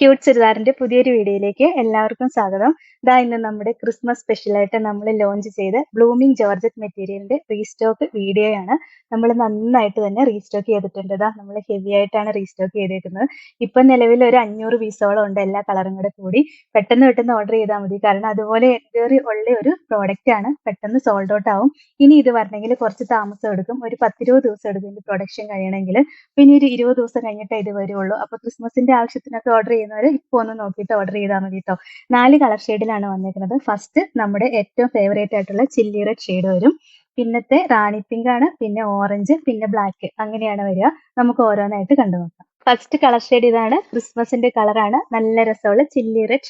Cute ചുരിദാറിന്റെ പുതിയൊരു വീഡിയോയിലേക്ക് എല്ലാവർക്കും സ്വാഗതം. ഇതാ ഇന്ന് നമ്മുടെ ക്രിസ്മസ് സ്പെഷ്യലായിട്ട് നമ്മൾ ലോഞ്ച് ചെയ്ത ബ്ലൂമിംഗ് ജോർജറ്റ് മെറ്റീരിയലിന്റെ റീസ്റ്റോക്ക് വീഡിയോയാണ് നമ്മൾ നന്നായിട്ട് തന്നെ റീസ്റ്റോക്ക് ചെയ്തിട്ടുണ്ട്. ഇതാ നമ്മൾ ഹെവി ആയിട്ടാണ് റീസ്റ്റോക്ക് ചെയ്തിരിക്കുന്നത് ഇപ്പം നിലവിൽ ഒരു അഞ്ഞൂറ് പീസോളം ഉണ്ട് എല്ലാ കളറും കൂടെ കൂടി. പെട്ടെന്ന് പെട്ടെന്ന് ഓർഡർ ചെയ്താൽ മതി. കാരണം അതുപോലെ എൻക്വയറി ഉള്ള ഒരു പ്രോഡക്റ്റ് ആണ് പെട്ടെന്ന് സോൾഡ് ഔട്ട് ആവും. ഇനി ഇത് വരണമെങ്കിൽ കുറച്ച് താമസം എടുക്കും. ഒരു പത്തിരുപത് ദിവസം എടുക്കും ഇതിന്റെ പ്രൊഡക്ഷൻ കഴിയണമെങ്കിൽ. പിന്നെ ഒരു ഇരുപത് ദിവസം കഴിഞ്ഞിട്ടേ ഇത് വരുള്ളൂ. അപ്പൊ ക്രിസ്മസിന്റെ ആവശ്യത്തിനൊക്കെ ഓർഡർ ചെയ്യുന്നവർ ഇപ്പൊ ഒന്ന് നോക്കിയിട്ട് ഓർഡർ ചെയ്താൽ മതി കേട്ടോ നാല് കളർ ഷെയ്ഡിലാണ് വന്നിരിക്കുന്നത് ഫസ്റ്റ് നമ്മുടെ ഏറ്റവും ഫേവറേറ്റ് ആയിട്ടുള്ള ചില്ലി റെഡ് ഷെയ്ഡ് വരും. പിന്നത്തെ റാണി പിങ്ക് ആണ് പിന്നെ ഓറഞ്ച് പിന്നെ ബ്ലാക്ക് അങ്ങനെയാണ് വരിക. നമുക്ക് ഓരോന്നായിട്ട് കണ്ടു നോക്കാം ഫസ്റ്റ് കളർ ഷെയ്ഡ് ഇതാണ് ക്രിസ്മസിന്റെ കളറാണ് നല്ല രസമുള്ള ചില്ലി റെഡ്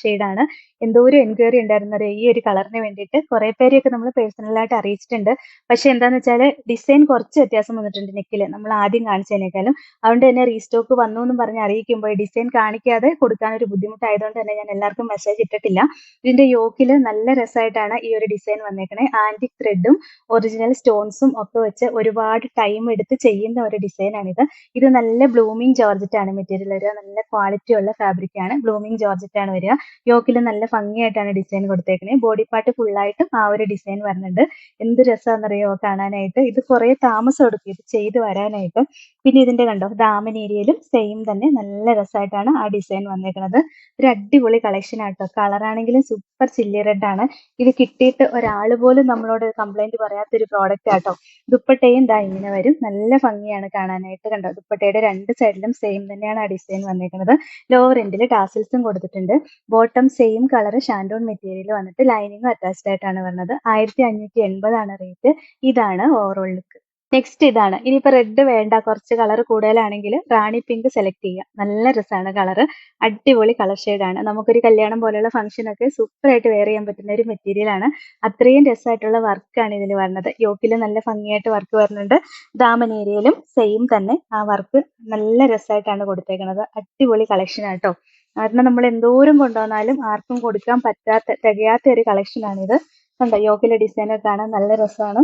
ഷെയ്ഡാണ് ഒരു എൻക്വയറി ഉണ്ടായിരുന്നത് ഈ ഒരു കളറിന് വേണ്ടിയിട്ട്. കുറെ പേരെയൊക്കെ നമ്മൾ പേഴ്സണലായിട്ട് അറിയിച്ചിട്ടുണ്ട്. പക്ഷെ എന്താന്ന് വെച്ചാൽ ഡിസൈൻ കുറച്ച് വ്യത്യാസം വന്നിട്ടുണ്ട് നെക്കിൽ നമ്മൾ ആദ്യം കാണിച്ചതിനേക്കാളും. അതുകൊണ്ട് തന്നെ റീസ്റ്റോക്ക് വന്നു എന്ന് പറഞ്ഞ് അറിയിക്കുമ്പോൾ ഡിസൈൻ കാണിക്കാതെ കൊടുക്കാൻ ഒരു ബുദ്ധിമുട്ടായതുകൊണ്ട് തന്നെ ഞാൻ എല്ലാവർക്കും മെസ്സേജ് ഇട്ടിട്ടില്ല. ഇതിന്റെ യോക്കിൽ നല്ല രസമായിട്ടാണ് ഈ ഒരു ഡിസൈൻ വന്നേക്കണേ. ആന്റിക് ത്രെഡും ഒറിജിനൽ സ്റ്റോൺസും ഒക്കെ വെച്ച് ഒരുപാട് ടൈം എടുത്ത് ചെയ്യുന്ന ഒരു ഡിസൈനാണിത് ഇത് നല്ല ബ്ലൂമിങ് ജോർജറ്റ് ആണ് മെറ്റീരിയൽ വരിക. നല്ല ക്വാളിറ്റി ഉള്ള ഫാബ്രിക് ആണ്. ബ്ലൂമിങ് ജോർജറ്റ് ആണ് വരിക. യോക്കിൽ നല്ല ഭംഗിയായിട്ടാണ് ഡിസൈൻ കൊടുത്തേക്കുന്നത് ബോഡി പാർട്ട് ഫുള്ളായിട്ടും ആ ഒരു ഡിസൈൻ വരുന്നുണ്ട്. എന്ത് രസമാണെന്നറിയോ കാണാനായിട്ട്. ഇത് കുറേ താമസം എടുക്കും ഇത് ചെയ്ത് വരാനായിട്ട്. പിന്നെ ഇതിന്റെ കണ്ടോ ദാമൻ ഏരിയയിലും സെയിം തന്നെ നല്ല രസമായിട്ടാണ് ആ ഡിസൈൻ വന്നേക്കുന്നത് ഒരു അടിപൊളി കളക്ഷൻ ആട്ടോ. കളർ ആണെങ്കിലും സൂപ്പർ ചില്ലി റെഡ് ആണ്. ഇത് കിട്ടിയിട്ട് ഒരാൾ പോലും നമ്മളോട് കംപ്ലൈന്റ് പറയാത്തൊരു പ്രോഡക്റ്റ് ആട്ടോ. ദുപ്പട്ടയും ദാ ഇങ്ങനെ വരും. നല്ല ഭംഗിയാണ് കാണാനായിട്ട് കണ്ടോ. ദുപ്പട്ടയുടെ രണ്ട് സൈഡിലും സെയിം തന്നെയാണ് ആ ഡിസൈൻ വന്നേക്കുന്നത് ലോവർ എൻഡിൽ ടാസിൽസും കൊടുത്തിട്ടുണ്ട്. Bottom same colour shantoon material വന്നിട്ട് ലൈനിങ്ങും അറ്റാച്ച്ഡ് ആയിട്ടാണ് വരുന്നത്. ആയിരത്തി അഞ്ഞൂറ്റി എൺപതാണ് റേറ്റ് ഇതാണ് ഓവറോൾ ലുക്ക് നെക്സ്റ്റ് ഇതാണ്. ഇനിയിപ്പോ റെഡ് വേണ്ട കുറച്ച് കളർ കൂടുതലാണെങ്കിൽ റാണി പിങ്ക് സെലക്ട് ചെയ്യാം. നല്ല രസമാണ് കളർ അടിപൊളി കളർ ആണ്. നമുക്കൊരു കല്യാണം പോലെയുള്ള ഫംഗ്ഷനൊക്കെ സൂപ്പറായിട്ട് വെയർ ചെയ്യാൻ പറ്റുന്ന ഒരു മെറ്റീരിയൽ ആണ്. അത്രയും രസമായിട്ടുള്ള വർക്കാണ് ഇതിൽ വരുന്നത്. യോക്കിൽ നല്ല ഭംഗിയായിട്ട് വർക്ക് വരുന്നുണ്ട്. ദാമൻ ഏരിയയിലും സെയിം തന്നെ. ആ വർക്ക് നല്ല രസമായിട്ടാണ് കൊടുത്തേക്കുന്നത് അടിപൊളി കളക്ഷൻ ആട്ടോ കാരണം നമ്മൾ എന്തോരം കൊണ്ടുവന്നാലും ആർക്കും കൊടുക്കാൻ പറ്റാത്ത തികയാത്ത ഒരു കളക്ഷൻ ഇത്. കണ്ടോ യോക്കിലെ ഒക്കെ കാണാൻ നല്ല രസമാണ്.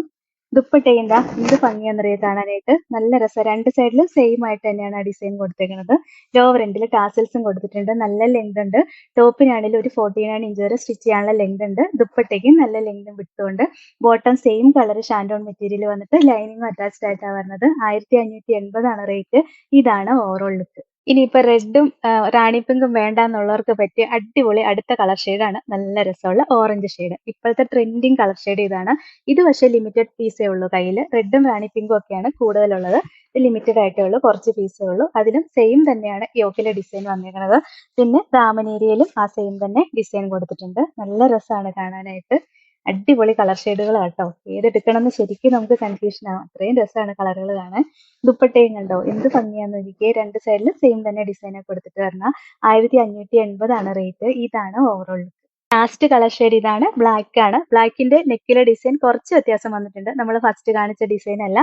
ദുപ്പട്ടയിന്താ എന്ത് ഭംഗിയാണെന്നറിയോ കാണാനായിട്ട്? നല്ല രസം. രണ്ട് സൈഡിലും സെയിം ആയിട്ട് തന്നെയാണ് ആ ഡിസൈൻ കൊടുത്തേക്കുന്നത് ലോവർ എൻഡിൽ ടാസൽസും കൊടുത്തിട്ടുണ്ട്. നല്ല ലെങ്ത് ഉണ്ട്. ടോപ്പിനാണെങ്കിൽ ഒരു ഫോർട്ടി നയൻ ഇഞ്ച് വരെ സ്റ്റിച്ച് ചെയ്യാനുള്ള ലെങ്ത് ഉണ്ട്. ദുപ്പട്ടയ്ക്കും നല്ല ലെങ്തും വിട്ടുകൊണ്ട് bottom same colour shantoon material വന്നിട്ട് ലൈനിങ്ങും അറ്റാച്ച്ഡ് ആയിട്ടാണ് വരുന്നത് ആയിരത്തി അഞ്ഞൂറ്റി എൺപതാണ് റേറ്റ് ഇതാണ് ഓവറോൾ ലുക്ക് ഇനിയിപ്പോ റെഡും റാണി പിങ്കും വേണ്ട എന്നുള്ളവർക്ക് പറ്റിയ അടിപൊളി അടുത്ത കളർ ഷെയ്ഡാണ്. നല്ല രസമുള്ള ഓറഞ്ച് ഷെയ്ഡ്. ഇപ്പോഴത്തെ ട്രെൻഡിങ് കളർ ഷെയ്ഡ് ഇതാണ്. ഇത് പക്ഷേ ലിമിറ്റഡ് പീസേ ഉള്ളൂ കയ്യിൽ റെഡും റാണി പിങ്കും ഒക്കെയാണ് കൂടുതലുള്ളത്. ലിമിറ്റഡ് ആയിട്ടേ ഉള്ളൂ കുറച്ച് പീസേ ഉള്ളൂ. അതിലും സെയിം തന്നെയാണ് യോക്കിലെ ഡിസൈൻ വന്നിരിക്കുന്നത്. പിന്നെ ദാമനേരിയയിലും ആ സെയിം തന്നെ ഡിസൈൻ കൊടുത്തിട്ടുണ്ട്. നല്ല രസമാണ് കാണാനായിട്ട്. അടിപൊളി കളർ ഷെയ്ഡുകളാണ് കേട്ടോ ഏതെടുക്കണം എന്ന് ശരിക്കും നമുക്ക് കൺഫ്യൂഷൻ ആവും അത്രയും രസമാണ് കളറുകൾ കാണാൻ. ദുപ്പട്ടയും കണ്ടോ? എന്ത് ഭംഗിയാന്ന് നോക്കിയേ രണ്ട് സൈഡിലും സെയിം തന്നെ ഡിസൈൻ ഒക്കെ കൊടുത്തിട്ട് വരണം. ആയിരത്തി അഞ്ഞൂറ്റി എൺപതാണ് റേറ്റ് ഇതാണ് overall look last colour shade ഇതാണ്. ബ്ലാക്ക് ആണ്. ബ്ലാക്കിന്റെ നെക്കിലെ ഡിസൈൻ കുറച്ച് വ്യത്യാസം വന്നിട്ടുണ്ട്. നമ്മൾ ഫസ്റ്റ് കാണിച്ച ഡിസൈൻ അല്ല.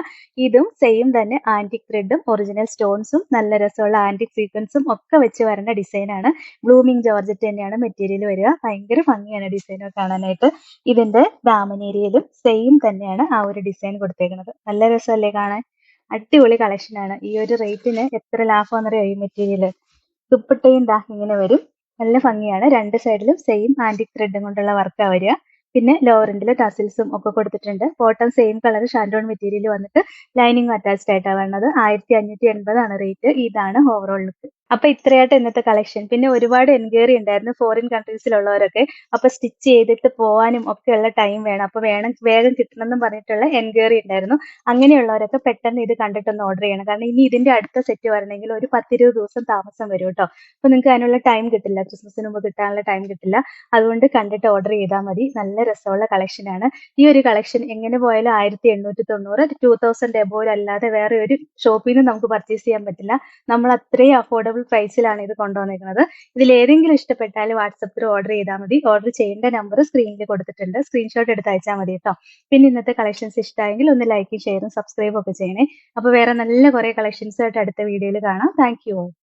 ഇതും സെയിം തന്നെ ആന്റിക് ത്രെഡും ഒറിജിനൽ സ്റ്റോൺസും നല്ല രസമുള്ള ആന്റിക് സീക്വൻസും ഒക്കെ വെച്ച് വരുന്ന ഡിസൈൻ ആണ്. ബ്ലൂമിംഗ് ജോർജറ്റ് തന്നെയാണ് മെറ്റീരിയൽ വരിക. ഭയങ്കര ഭംഗിയാണ് ഡിസൈൻ കാണാനായിട്ട്. ഇതിന്റെ ദാമനേരിയയിലും സെയിം തന്നെയാണ് ആ ഒരു ഡിസൈൻ കൊടുത്തേക്കുന്നത് നല്ല രസമല്ലേ കാണാൻ? അടിപൊളി കളക്ഷനാണ് ഈ ഒരു റേറ്റിന് എത്ര ലാഭം എന്നറിയാം ഈ മെറ്റീരിയൽ ദുപ്പട്ടയും ദാ ഇങ്ങനെ വരും. നല്ല ഭംഗിയാണ്. രണ്ട് സൈഡിലും സെയിം ആന്റിക് ത്രെഡും കൊണ്ടുള്ള വർക്കാണ് വരിക. പിന്നെ ലോവറിൻഡിൽ ടസിൽസും ഒക്കെ കൊടുത്തിട്ടുണ്ട്. Bottom same colour shantoon material വന്നിട്ട് ലൈനിങ് അറ്റാച്ച്ഡ് ആയിട്ടാണ് വരുന്നത് ആയിരത്തി അഞ്ഞൂറ്റി എൺപതാണ് റേറ്റ് ഇതാണ് ഓവറോൾ ലുക്ക് അപ്പൊ ഇത്രയായിട്ട് ഇന്നത്തെ കളക്ഷൻ പിന്നെ ഒരുപാട് എൻക്വയറി ഉണ്ടായിരുന്നു ഫോറിൻ കൺട്രീസിലുള്ളവരൊക്കെ അപ്പൊ സ്റ്റിച്ച് ചെയ്തിട്ട് പോകാനും ഉള്ള ടൈം വേണം. അപ്പൊ വേണം വേഗം കിട്ടണം എന്ന് പറഞ്ഞിട്ടുള്ള എൻക്വയറി ഉണ്ടായിരുന്നു. അങ്ങനെയുള്ളവരൊക്കെ പെട്ടെന്ന് ഇത് കണ്ടിട്ടൊന്ന് ഓർഡർ ചെയ്യണം. കാരണം ഇനി ഇതിന്റെ അടുത്ത സെറ്റ് വരണമെങ്കിൽ ഒരു പത്തിരുപത് ദിവസം താമസം വരും കേട്ടോ. അപ്പൊ നിങ്ങൾക്ക് അതിനുള്ള ടൈം കിട്ടില്ല. ക്രിസ്മസിന് മുമ്പ് കിട്ടാനുള്ള ടൈം കിട്ടില്ല. അതുകൊണ്ട് കണ്ടിട്ട് ഓർഡർ ചെയ്താൽ മതി. നല്ല രസമുള്ള കളക്ഷനാണ് ഈ ഒരു കളക്ഷൻ എങ്ങനെ പോയാലും ആയിരത്തി എണ്ണൂറ്റി തൊണ്ണൂറ്. ടൂ തൗസൻഡ് എബോവ് അല്ലാതെ വേറെ ഒരു ഷോപ്പിൽ നിന്ന് നമുക്ക് പർച്ചേസ് ചെയ്യാൻ പറ്റില്ല. നമ്മൾ അത്രയും അഫോർഡബിൾ പ്രൈസിലാണ് ഇത് കൊണ്ടുവന്നിരിക്കുന്നത് ഇതിൽ ഏതെങ്കിലും ഇഷ്ടപ്പെട്ടാൽ വാട്സപ്പിൽ ഓർഡർ ചെയ്താൽ മതി. ഓർഡർ ചെയ്യേണ്ട നമ്പർ സ്ക്രീനിൽ കൊടുത്തിട്ടുണ്ട്. സ്ക്രീൻഷോട്ട് എടുത്ത് അയച്ചാൽ മതി കേട്ടോ പിന്നെ ഇന്നത്തെ കളക്ഷൻസ് ഇഷ്ടമായെങ്കിൽ ഒന്ന് ലൈക്കും ഷെയറും സബ്സ്ക്രൈബും ഒക്കെ ചെയ്യണേ. അപ്പോൾ വേറെ നല്ല കുറേ കളക്ഷൻസ് ആയിട്ട് അടുത്ത വീഡിയോയിൽ കാണാം. Thank you